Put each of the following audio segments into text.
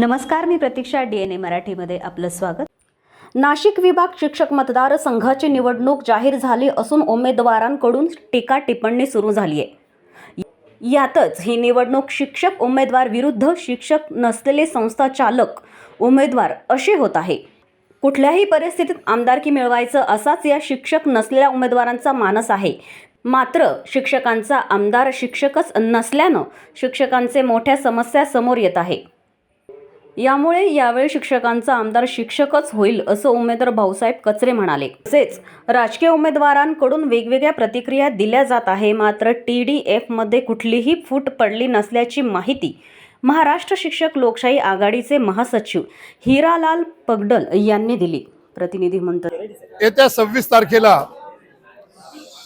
नमस्कार मी प्रतीक्षा D N A मराठीमध्ये आपलं स्वागत. नाशिक विभाग शिक्षक मतदार संघाची निवडणूक जाहीर झाली असून उमेदवारांकडून टीका टिप्पणी सुरू झाली आहे यातच ही निवडणूक शिक्षक उमेदवार विरुद्ध शिक्षक नसलेले संस्था चालक उमेदवार अशी होत आहे. कुठल्याही परिस्थितीत आमदारकी मिळवायचं असाच या शिक्षक नसलेल्या उमेदवारांचा मानस आहे. मात्र शिक्षकांचा आमदार शिक्षकच नसल्यानं शिक्षकांचे मोठ्या समस्या समोर येत आहे. यामुळे यावेळी शिक्षकांचा आमदार शिक्षकच होईल असं उमेदवार भाऊसाहेब कचरे म्हणाले. तसेच राजकीय उमेदवारांकडून वेगवेगळ्या प्रतिक्रिया दिल्या जात आहे मात्र टी डी एफमध्ये कुठलीही फूट पडली नसल्याची माहिती महाराष्ट्र शिक्षक लोकशाही आघाडीचे महासचिव हिरालाल पगडल यांनी दिली. प्रतिनिधी म्हणतात येत्या सव्वीस तारखेला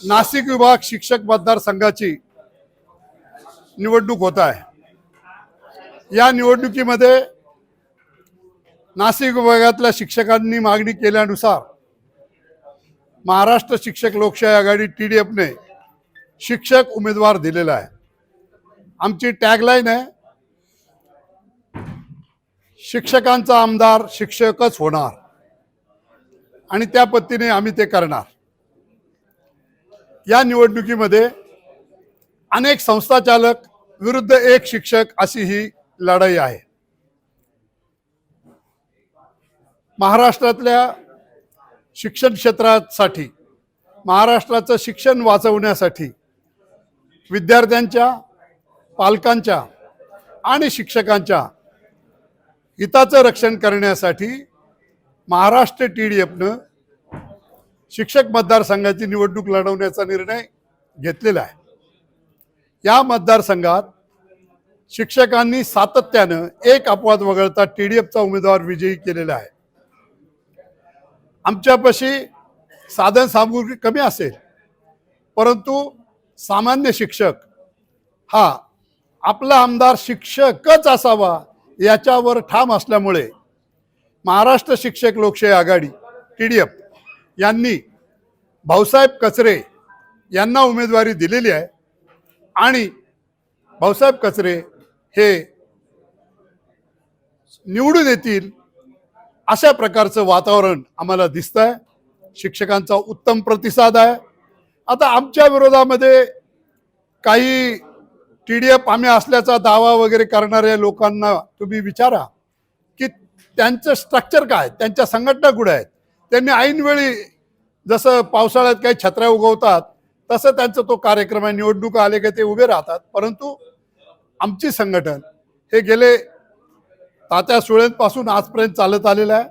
नाशिक विभाग शिक्षक मतदारसंघाची निवडणूक होत आहे. या निवडणुकीमध्ये नाशिक विभागातल्या शिक्षकांनी मागणी केल्यानुसार महाराष्ट्र शिक्षक लोकशाही आघाडी टी डी एफने शिक्षक उमेदवार दिलेला आहे. आमची टॅगलाईन आहे शिक्षकांचा आमदार शिक्षकच होणार. आणि त्या पद्धतीने आम्ही ते करणार. या निवडणुकीमध्ये अनेक संस्थाचालक विरुद्ध एक शिक्षक अशी ही लढाई आहे. महाराष्ट्रातल्या शिक्षण क्षेत्रासाठी महाराष्ट्राचं शिक्षण वाचवण्यासाठी विद्यार्थ्यांच्या पालकांच्या आणि शिक्षकांच्या हिताचं रक्षण करण्यासाठी महाराष्ट्र टी डी एफनं शिक्षक मतदारसंघाची निवडणूक लढवण्याचा निर्णय घेतलेला आहे. या मतदारसंघात शिक्षकांनी सातत्यानं एक अपवाद वगळता टी डी एफचा उमेदवार विजयी केलेला आहे. आमच्यापाशी साधन सामग्री कमी असेल परंतु सामान्य शिक्षक हा आपला आमदार शिक्षकच असावा याच्यावर ठाम असल्यामुळे महाराष्ट्र शिक्षक लोकशाही आघाडी टी डी एफ यांनी भाऊसाहेब कचरे यांना उमेदवारी दिलेली आहे आणि भाऊसाहेब कचरे हे निवडून येतील अशा प्रकारचं वातावरण आम्हाला दिसतं आहे शिक्षकांचा उत्तम प्रतिसाद आहे. आता आमच्या विरोधामध्ये काही टी डी एफ आम्ही असल्याचा दावा वगैरे करणाऱ्या लोकांना तुम्ही विचारा की त्यांचं स्ट्रक्चर काय त्यांच्या संघटना कुठे आहेत? त्यांनी ऐनवेळी जसं पावसाळ्यात काही छत्र्या उगवतात तसं त्यांचा तो कार्यक्रम आहे. निवडणुका आले की ते उभे राहतात. परंतु आमची संघटन हे गेले तात्या सुळेंपासून आजपर्यंत चालत आलेलं आहे.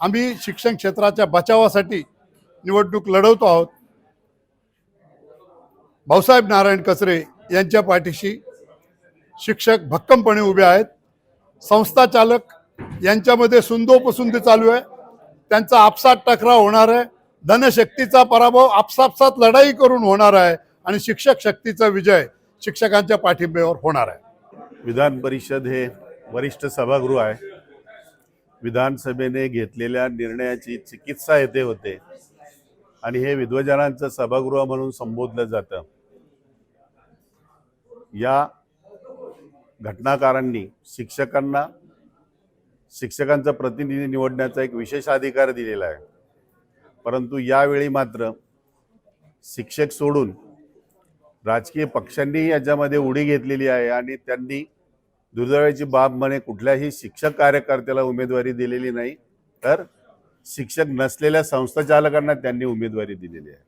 आम्ही शिक्षण क्षेत्राच्या बचावासाठी निवडणूक लढवतो आहोत. भाऊसाहेब नारायण कचरे यांच्या पाठीशी शिक्षक भक्कमपणे उभे आहेत. संस्था चालक यांच्यामध्ये सुंदोपसुंदी चालू आहे. त्यांचा आपसात टकराव होणार आहे. धनशक्तीचा पराभव आपसापसात लढाई करून होणार आहे आणि शिक्षक शक्तीचा विजय शिक्षकांच्या पाठिंब्यावर होणार आहे. विधान परिषद हे वरिष्ठ सभागृह आहे. विधानसभेने घेतलेल्या निर्णयाची चिकित्सा येथे होते. आणि हे विद्वजनांचं सभागृह म्हणून संबोधलं जातं. या घटनाकारांनी शिक्षकांना शिक्षकांचा प्रतिनिधी निवडण्याचा एक विशेष अधिकार दिलेला आहे. परंतु यावेळी मात्र शिक्षक सोडून राजकीय पक्षांनीही याच्यामध्ये उडी घेतलेली आहे आणि त्यांनी दुर्दैवाची बाब म्हणे कुठल्याही शिक्षक कार्यकर्त्याला उमेदवारी दिलेली नाही तर शिक्षक नसलेल्या संस्था चालकांना त्यांनी उमेदवारी दिलेली आहे.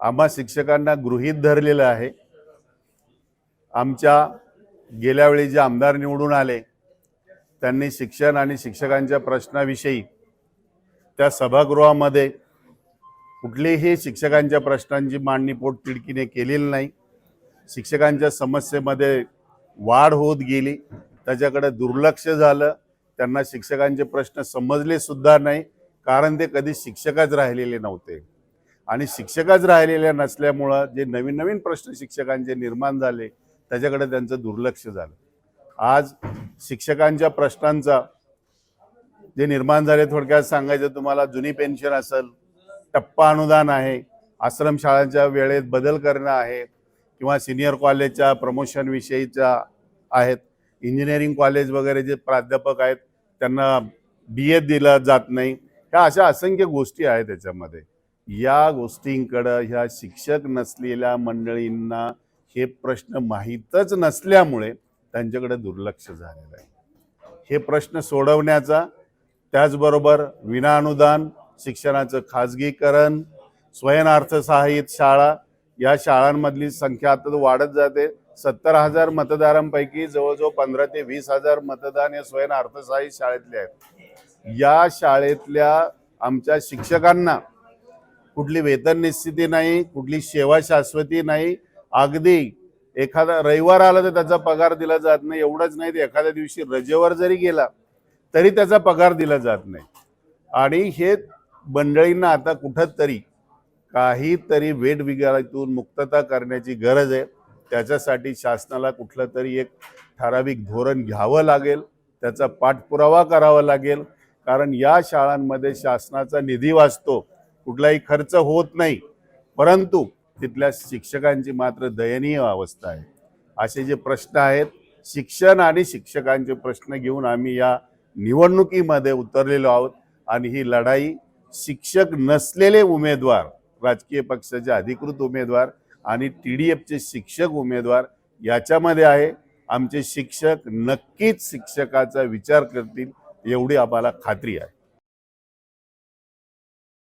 आम्हा शिक्षकांना गृहीत धरलेलं आहे आमच्या गेल्या वेळी जे आमदार निवडून आले त्यांनी शिक्षण आणि शिक्षकांच्या प्रश्नाविषयी त्या सभागृहामध्ये कुठलीही शिक्षकांच्या प्रश्नांची मांडणी पोटतिडकीने केलेली नाही. शिक्षकांच्या समस्येमध्ये वाढ होत गेली. त्याच्याकडे दुर्लक्ष झालं. त्यांना शिक्षकांचे प्रश्न समजले सुद्धा नाही. कारण ते कधी शिक्षकच राहिलेले नव्हते. आणि शिक्षकच राहिलेले नसल्यामुळं जे नवीन नवीन प्रश्न शिक्षकांचे निर्माण झाले त्याच्याकडे त्यांचं दुर्लक्ष झालं. आज शिक्षकांच्या प्रश्नांचा जे निर्माण झाले थोडक्यात सांगायचं तुम्हाला जुनी पेन्शन असेल टप्पा अनुदान आहे आश्रमशाळांच्या वेळेत बदल करणं आहे किंवा सिनियर कॉलेजच्या प्रमोशनविषयीच्या आहेत. इंजिनिअरिंग कॉलेज वगैरे जे प्राध्यापक आहेत त्यांना बी ए दिलं जात नाही. ह्या अशा असंख्य गोष्टी आहेत त्याच्यामध्ये. या गोष्टींकडं ह्या शिक्षक नसलेल्या मंडळींना हे प्रश्न माहीतच नसल्यामुळे त्यांच्याकडे दुर्लक्ष झालेलं आहे. हे प्रश्न सोडवण्याचा त्याचबरोबर विनाअनुदान शिक्षणाचं खाजगीकरण स्वयंअर्थसहाय्यित शाळा या शाळांमधली संख्या आता वाढत जाते. सत्तर हजार मतदारांपैकी जवळजवळ पंधरा ते वीस हजार मतदान हे स्वयं अर्थसहाय्य शाळेतले आहेत. या शाळेतल्या आमच्या शिक्षकांना कुठली वेतन निश्चिती नाही कुठली सेवा शाश्वती नाही अगदी एखादा रविवार आला तर त्याचा पगार दिला जात नाही एवढंच नाही तर एखाद्या दिवशी रजेवर जरी गेला तरी त्याचा पगार दिला जात नाही. आणि हे मंडळींना आता कुठंतरी काहीतरी वेटविगारातून मुक्तता करण्याची गरज आहे. त्याच्यासाठी शासनाला कुठलं तरी एक ठराविक धोरण घ्यावं लागेल. त्याचा पाठपुरावा करावा लागेल. कारण या शाळांमध्ये शासनाचा निधी वाचतो. कुठलाही खर्च होत नाही. परंतु तिथल्या शिक्षकांची मात्र दयनीय अवस्था आहे. असे जे प्रश्न आहेत शिक्षण आणि शिक्षकांचे प्रश्न घेऊन आम्ही या निवडणुकीमध्ये उतरलेलो आहोत. आणि ही लढाई शिक्षक नसलेले उमेदवार राजकीय पक्षाचे अधिकृत उमेदवार आणि टी डी एफचे शिक्षक उमेदवार याच्यामध्ये आहे. आमचे शिक्षक नक्कीच शिक्षकाचा विचार करतील एवढी आम्हाला खात्री आहे.